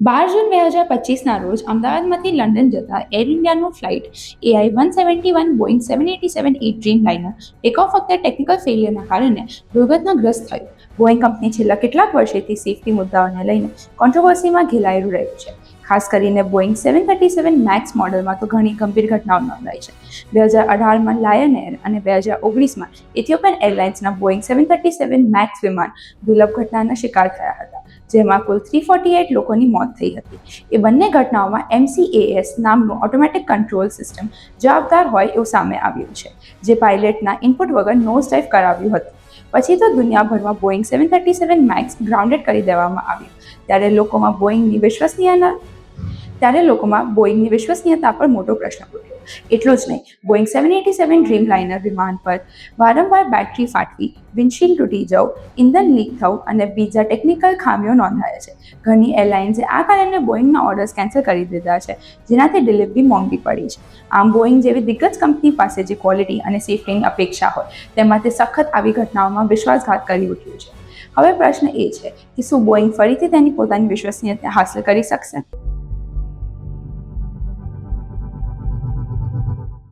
બાર જૂન બે હજાર પચીસના રોજ અમદાવાદમાંથી લંડન જતા air ઇન્ડિયાનું flight AI one seventy one Boeing seven eighty seven eight Dreamliner takeoff વખતે ટેકનિકલ ફેલિયરના કારણે દુર્ઘટનાગ્રસ્ત થયું. બોઈંગ કંપની છેલ્લા કેટલાક વર્ષેથી સેફટી મુદ્દાઓને લઈને કોન્ટ્રોવર્સીમાં ઘેલાયેલું રહ્યું છે. ખાસ કરીને Boeing seven thirty seven Max મોડલમાં તો ઘણી ગંભીર ઘટનાઓ નોંધાઈ છે. બે હજાર અઢારમાં લાયન એર અને બે હજાર ઓગણીસમાં Ethiopian એરલાઇન્સના Boeing seven thirty seven Max વિમાન દુર્લભ ઘટનાના શિકાર થયા હતા. જેમાં કુલ થ્રી ફોર્ટી એઇટ લોકોની મોત થઈ હતી. એ બંને ઘટનાઓમાં એમસીએએસ નામનું ઓટોમેટિક કંટ્રોલ સિસ્ટમ જવાબદાર હોય એવું સામે આવ્યું છે, જે પાયલટના ઇનપુટ વગર નોઝ ડાઇવ કરાવ્યું હતું. પછી તો દુનિયાભરમાં Boeing seven thirty seven Max grounded કરી દેવામાં આવ્યું. ત્યારે લોકોમાં બોઈંગની વિશ્વસનીયના ત્યારે લોકોમાં બોઈંગની વિશ્વસનીયતા પર મોટો પ્રશ્ન ઉઠ્યો. એટલું જ નહીં Boeing seven eighty seven Dreamliner વિમાન પર વારંવાર બેટરી ફાટવી વિન્ડશીલ્ડ તૂટી જવું ઇંધન લીક થવું અને બીજા ટેકનિકલ ખામીઓ નોંધાયા છે. ઘણી એરલાઇન્સે આ કારણે બોઈંગના ઓર્ડર્સ કેન્સલ કરી દીધા છે, જેનાથી ડિલિવરી મોંઘી પડી છે. આમ બોઈંગ જેવી દિગ્ગજ કંપની પાસે જે ક્વોલિટી અને સેફ્ટીની અપેક્ષા હોય તેમાંથી સખત આવી ઘટનાઓમાં વિશ્વાસઘાત કરી ઉઠ્યું છે. હવે પ્રશ્ન એ છે કે શું બોઈંગ ફરીથી તેની પોતાની વિશ્વસનીયતા હાંસલ કરી શકશે?